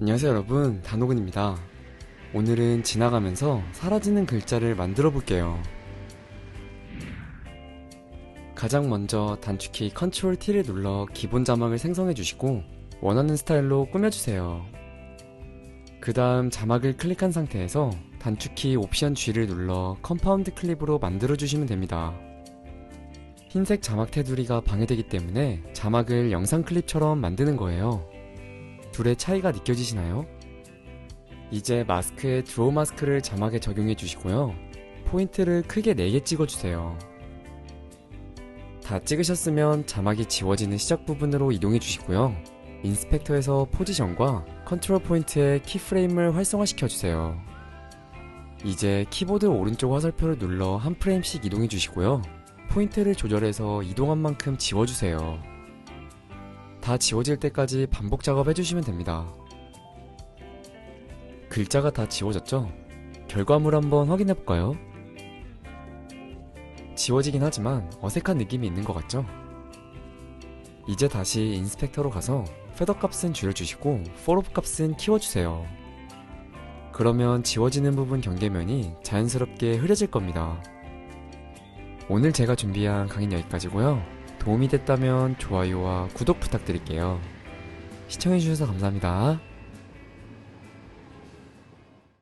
안녕하세요 여러분. 단호근입니다. 오늘은 지나가면서 사라지는 글자를 만들어 볼게요. 가장 먼저 단축키 Ctrl T를 눌러 기본 자막을 생성해 주시고 원하는 스타일로 꾸며주세요. 그 다음 자막을 클릭한 상태에서 단축키 옵션 G를 눌러 컴파운드 클립으로 만들어 주시면 됩니다. 흰색 자막 테두리가 방해되기 때문에 자막을 영상 클립처럼 만드는 거예요 둘의 차이가 느껴지시나요? 이제 마스크에 드로우 마스크를 자막에 적용해 주시고요. 포인트를 크게 4개 찍어주세요. 다 찍으셨으면 자막이 지워지는 시작 부분으로 이동해 주시고요. 인스펙터에서 포지션과 컨트롤 포인트의 키프레임을 활성화시켜 주세요. 이제 키보드 오른쪽 화살표를 눌러 한 프레임씩 이동해 주시고요. 포인트를 조절해서 이동한 만큼 지워주세요. 다 지워질 때까지 반복 작업해 주시면 됩니다. 글자가 다 지워졌죠? 결과물 한번 확인해 볼까요? 지워지긴 하지만 어색한 느낌이 있는 것 같죠? 이제 다시 인스펙터로 가서 페더 값은 줄여주시고 포롭 값은 키워주세요. 그러면 지워지는 부분 경계면이 자연스럽게 흐려질 겁니다. 오늘 제가 준비한 강의는 여기까지고요. 도움이 됐다면 좋아요와 구독 부탁드릴게요. 시청해주셔서 감사합니다.